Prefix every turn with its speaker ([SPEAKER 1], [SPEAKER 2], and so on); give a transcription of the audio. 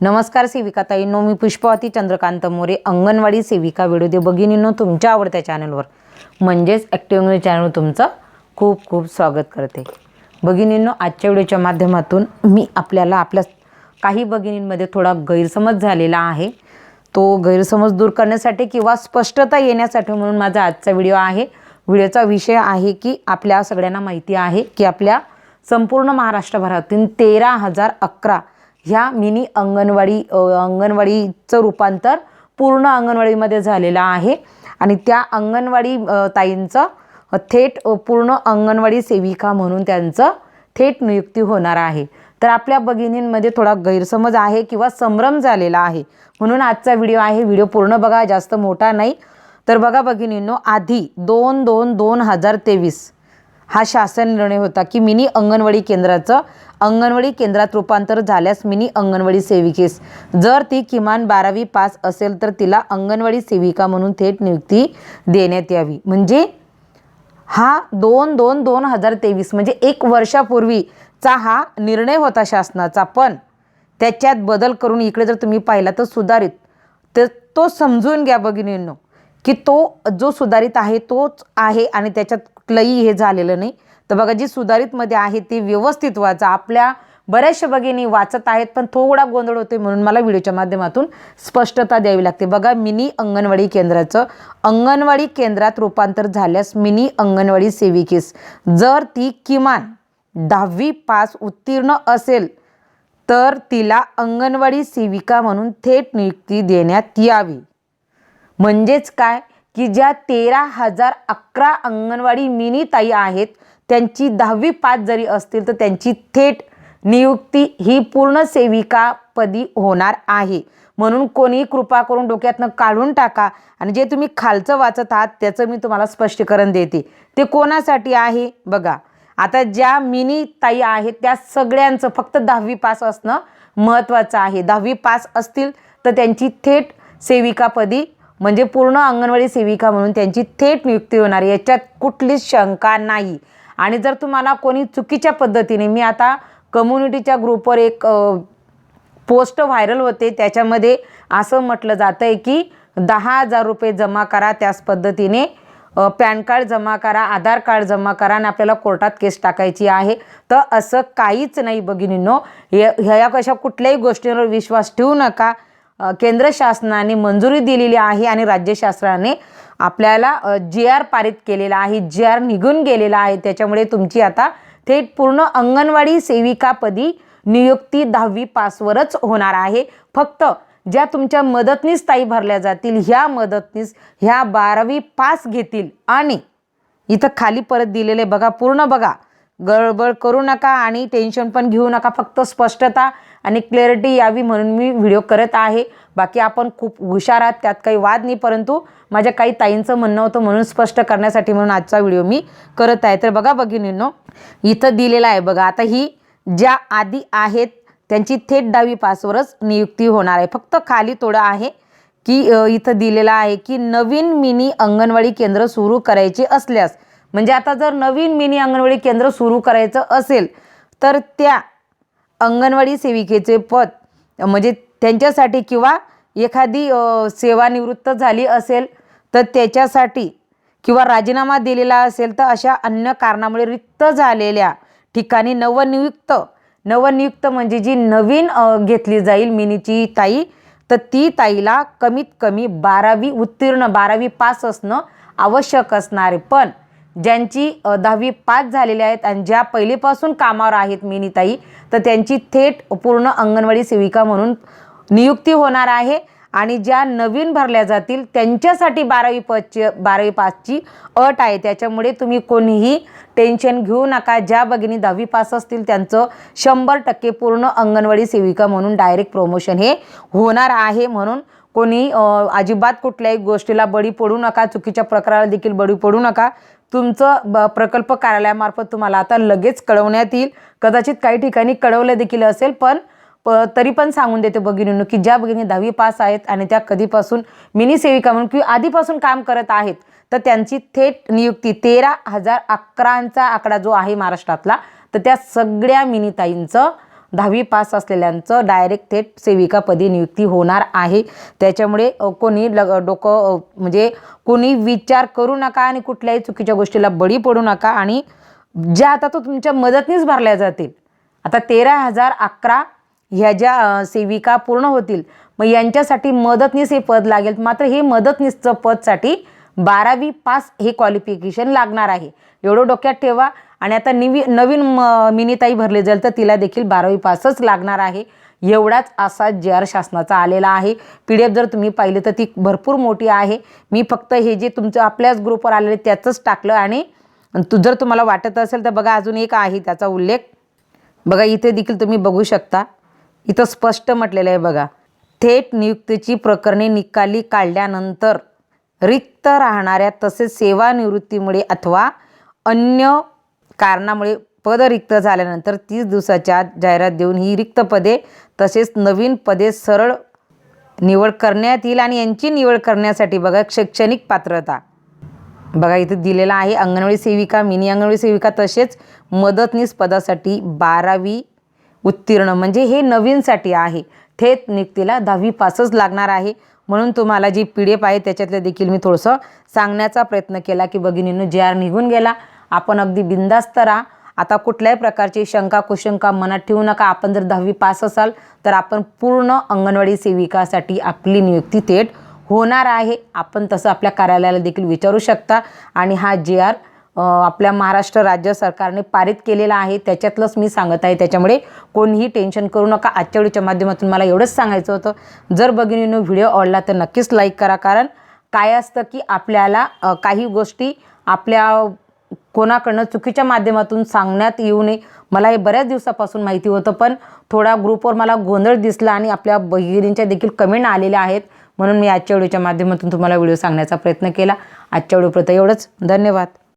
[SPEAKER 1] नमस्कार सेविकाताईंनो मी पुष्पावती चंद्रकांत मोरे अंगणवाडी सेविका व्हिडिओ भगिनींनो तुमच्या आवडत्या चॅनलवर. म्हणजेच ॲक्टिव्ह न्यूज चॅनल तुमचं खूप खूप स्वागत करते. भगिनींनो आजच्या व्हिडिओच्या माध्यमातून मी आपल्याला आपल्या काही भगिनींमध्ये थोडा गैरसमज झालेला आहे. तो गैरसमज दूर करण्यासाठी किंवा स्पष्टता येण्यासाठी म्हणून माझा आजचा व्हिडिओ आहे. व्हिडिओचा विषय आहे की आपल्या सगळ्यांना माहिती आहे की आपल्या संपूर्ण महाराष्ट्रभरातून तेरा हजार अकरा ह्या मिनी अंगणवाडी अंगणवाडीचं रूपांतर पूर्ण अंगणवाडीमध्ये झालेलं आहे. आणि त्या अंगणवाडी ताईंचं थेट पूर्ण अंगणवाडी सेविका म्हणून त्यांचं थेट नियुक्ती होणार आहे. तर आपल्या भगिनींमध्ये थोडा गैरसमज आहे किंवा संभ्रम झालेला आहे. म्हणून आजचा व्हिडिओ आहे. व्हिडिओ पूर्ण बघा जास्त मोठा नाही. तर बघा भगिनींनो आधी दोन दोन दोन हजार तेवीस हा शासन निर्णय होता की मिनी अंगणवाडी केंद्राचं अंगणवाडी केंद्रात रूपांतर झाल्यास मिनी अंगणवाडी सेविकेस. जर ती किमान बारावी पास असेल तर तिला अंगणवाडी सेविका म्हणून थेट नियुक्ती देण्यात यावी. म्हणजे हा दोन दोन दोन हजार तेवीस म्हणजे एक वर्षापूर्वीचा हा निर्णय होता शासनाचा. पण त्याच्यात बदल करून इकडे जर तुम्ही पाहिला तर सुधारित. तर तो समजून घ्या भगिनींनो की तो जो सुधारित आहे तोच आहे आणि त्याच्यात कुठलंही हे झालेलं नाही. तर बघा जी सुधारितमध्ये आहे ती व्यवस्थित वाचा. आपल्या बऱ्याचशा भगिनी वाचत आहेत पण थोडा गोंधळ होते म्हणून मला व्हिडिओच्या माध्यमातून स्पष्टता द्यावी लागते. बघा मिनी अंगणवाडी केंद्राचं. अंगणवाडी केंद्रात रूपांतर झाल्यास मिनी अंगणवाडी सेविकेस. जर ती किमान दहावी पास उत्तीर्ण असेल तर तिला अंगणवाडी सेविका म्हणून थेट नियुक्ती देण्यात यावी. म्हणजेच काय? की ज्या तेरा हजार अकरा अंगणवाडी मिनी ताई आहेत त्यांची दहावी पाच जरी असतील तर त्यांची थेट नियुक्ती ही पूर्ण सेविकापदी होणार आहे. म्हणून कोणी कृपा करून डोक्यातनं काढून टाका आणि जे तुम्ही खालचं वाचत आहात त्याचं मी तुम्हाला स्पष्टीकरण देते. ते कोणासाठी आहे? बघा. आता ज्या मिनी ताई आहेत त्या सगळ्यांचं फक्त दहावी पास असणं महत्त्वाचं आहे. दहावी पास असतील तर त्यांची थेट सेविकापदी म्हणजे पूर्ण अंगणवाडी सेविका म्हणून त्यांची थेट नियुक्ती होणार याच्यात कुठलीच शंका नाही. आणि जर तुम्हाला कोणी चुकीच्या पद्धतीने मी आता कम्युनिटीच्या ग्रुपवर एक पोस्ट व्हायरल होते त्याच्यामध्ये असं म्हटलं जातं आहे की दहा हजार रुपये जमा करा त्याच पद्धतीने. पॅन कार्ड जमा करा आधार कार्ड जमा करा आणि आपल्याला कोर्टात केस टाकायची आहे. तर असं काहीच नाही भगिनींनो ह्या ह्या कशा कुठल्याही गोष्टींवर विश्वास ठेवू नका. केंद्र शासनाने मंजुरी दिलेली आहे आणि राज्य शासनाने आपल्याला जी आर पारित केलेला आहे जी आर निघून गेलेला आहे. त्याच्यामुळे तुमची आता थेट पूर्ण अंगणवाडी सेविकापदी नियुक्ती दहावी पासवरच होणार आहे. फक्त ज्या तुमच्या मदतनीस ताई भरल्या जातील ह्या मदतनीस ह्या बारावी पास घेतील आणि इथं खाली परत दिलेले बघा पूर्ण बघा. गडबड करू नका आणि टेन्शन पण घेऊ नका. फक्त स्पष्टता आणि क्लॅरिटी यावी म्हणून मी व्हिडिओ करत आहे. बाकी आपण खूप हुशार आहात त्यात काही वाद नाही परंतु माझ्या काही ताईंचं म्हणणं होतं म्हणून स्पष्ट करण्यासाठी म्हणून आजचा व्हिडिओ मी करत आहे. तर बघा भगिनींनो इथं दिलेला आहे बघा आता ही ज्या आधी आहेत त्यांची थेट दहावी पासवरच नियुक्ती होणार आहे. फक्त खाली थोडं आहे की इथं दिलेलं आहे की नवीन मिनी अंगणवाडी केंद्र सुरू करायचे असल्यास म्हणजे आता जर नवीन मिनी अंगणवाडी केंद्र सुरू करायचं असेल तर त्या अंगणवाडी सेविकेचे पद म्हणजे त्यांच्यासाठी किंवा एखादी सेवानिवृत्त झाली असेल तर त्याच्यासाठी किंवा राजीनामा दिलेला असेल तर अशा अन्य कारणामुळे रिक्त झालेल्या ठिकाणी नवनियुक्त नवनियुक्त म्हणजे जी नवीन घेतली जाईल मिनीची ताई तर ती ताईला कमीत कमी बारावी उत्तीर्ण बारावी पास असणं आवश्यक असणार आहे. पण ज्यांची दहावी पास झालेल्या आहेत आणि ज्या पहिलेपासून कामावर आहेत मिनीताई तर त्यांची थेट पूर्ण अंगणवाडी सेविका म्हणून नियुक्ती होणार आहे. आणि ज्या नवीन भरल्या जातील त्यांच्यासाठी बारावी पाचची बारावी पासची अट आहे. त्याच्यामुळे तुम्ही कोणीही टेन्शन घेऊ नका. ज्या भगिनी दहावी पास असतील त्यांचं शंभर टक्के पूर्ण अंगणवाडी सेविका म्हणून डायरेक्ट प्रमोशन हे होणार आहे म्हणून कोणी अजिबात कुठल्याही गोष्टीला बळी पडू नका. चुकीच्या प्रकाराला देखील बळी पडू नका. तुमचं ब प्रकल्प कार्यालयामार्फत तुम्हाला आता लगेच कळवण्यात येईल. कदाचित काही ठिकाणी कळवलं देखील असेल पण प तरी पण सांगून देते भगिनींनो की ज्या भगिनी दहावी पास आहेत आणि त्या कधीपासून मिनी सेविका म्हणून किंवा आधीपासून काम करत आहेत तर त्यांची थेट नियुक्ती तेरा हजार अकरांचा आकडा जो आहे महाराष्ट्रातला तर त्या सगळ्या मिनीताईंचं दहावी पास असलेल्यांचं डायरेक्ट थेट सेविकापदी नियुक्ती होणार आहे. त्याच्यामुळे कोणी लग डोकं म्हणजे कोणी विचार करू नका आणि कुठल्याही चुकीच्या गोष्टीला बळी पडू नका आणि ज्या आता तो तुमच्या मदतनीच भरल्या जातील. आता तेरा हजार अकरा ह्या ज्या सेविका पूर्ण होतील मग यांच्यासाठी मदतनीस हे पद लागेल. मात्र हे मदतनीसचं पदसाठी बारावी पास हे क्वालिफिकेशन लागणार आहे. एवढं डोक्यात ठेवा. आणि आता निवी नवीन म- मिनीताई भरले जाईल तर तिला देखील बारावी पासच लागणार आहे. एवढाच असा जे आर शासनाचा आलेला आहे. पी डी एफ जर तुम्ही पाहिले तर ती भरपूर मोठी आहे. मी फक्त हे जे तुमचं आपल्याच ग्रुपवर आलेले त्याचंच टाकलं. आणि तू जर तुम्हाला वाटत असेल तर बघा अजून एक आहे त्याचा उल्लेख. बघा इथे देखील तुम्ही बघू शकता. इथं स्पष्ट म्हटलेलं आहे बघा. थेट नियुक्तीची प्रकरणे निकाली काढल्यानंतर रिक्त राहणाऱ्या तसेच सेवानिवृत्तीमुळे अथवा अन्य कारणामुळे पद रिक्त झाल्यानंतर तीस दिवसाच्या जाहिरात देऊन ही रिक्त पदे तसेच नवीन पदे सरळ निवड करण्यात येईल आणि यांची निवड करण्यासाठी बघा शैक्षणिक पात्रता. बघा इथे दिलेला आहे अंगणवाडी सेविका मिनी अंगणवाडी सेविका तसेच मदतनीस पदासाठी बारावी उत्तीर्ण. म्हणजे हे नवीनसाठी आहे. थेट नियुक्तीला दहावी पासच लागणार आहे. म्हणून तुम्हाला जी पी डी एफ आहे त्याच्यातलं देखील मी थोडंसं सांगण्याचा प्रयत्न केला की भगिनींनो जे आर निघून गेला आपण अगदी बिंदास्त राहा. आता कुठल्याही प्रकारची शंका कुशंका मनात ठेवू नका. आपण जर दहावी पास असाल तर आपण पूर्ण अंगणवाडी सेविकासाठी आपली नियुक्ती थेट होणार आहे. आपण तसं आपल्या कार्यालयाला देखील विचारू शकता. आणि हा जे आर आपल्या महाराष्ट्र राज्य सरकारने पारित केलेला आहे. त्याच्यातलंच मी सांगत आहे. त्याच्यामुळे कोणीही टेन्शन करू नका. आजच्या व्हिडिओच्या माध्यमातून मला एवढंच सांगायचं होतं. जर भगिनीनं व्हिडिओ आवडला तर नक्कीच लाईक करा. कारण काय असतं की आपल्याला काही गोष्टी आपल्या कोणाकडनं चुकीच्या माध्यमातून सांगण्यात येऊ नये. मला हे बऱ्याच दिवसापासून माहिती होतं. पण थोडा ग्रुपवर मला गोंधळ दिसला आणि आपल्या बहिणींच्या देखील कमेंट आलेल्या आहेत. म्हणून मी आजच्या व्हिडिओच्या माध्यमातून तुम्हाला व्हिडिओ सांगण्याचा प्रयत्न केला. आजच्या व्हिडिओप्रत एवढंच. धन्यवाद.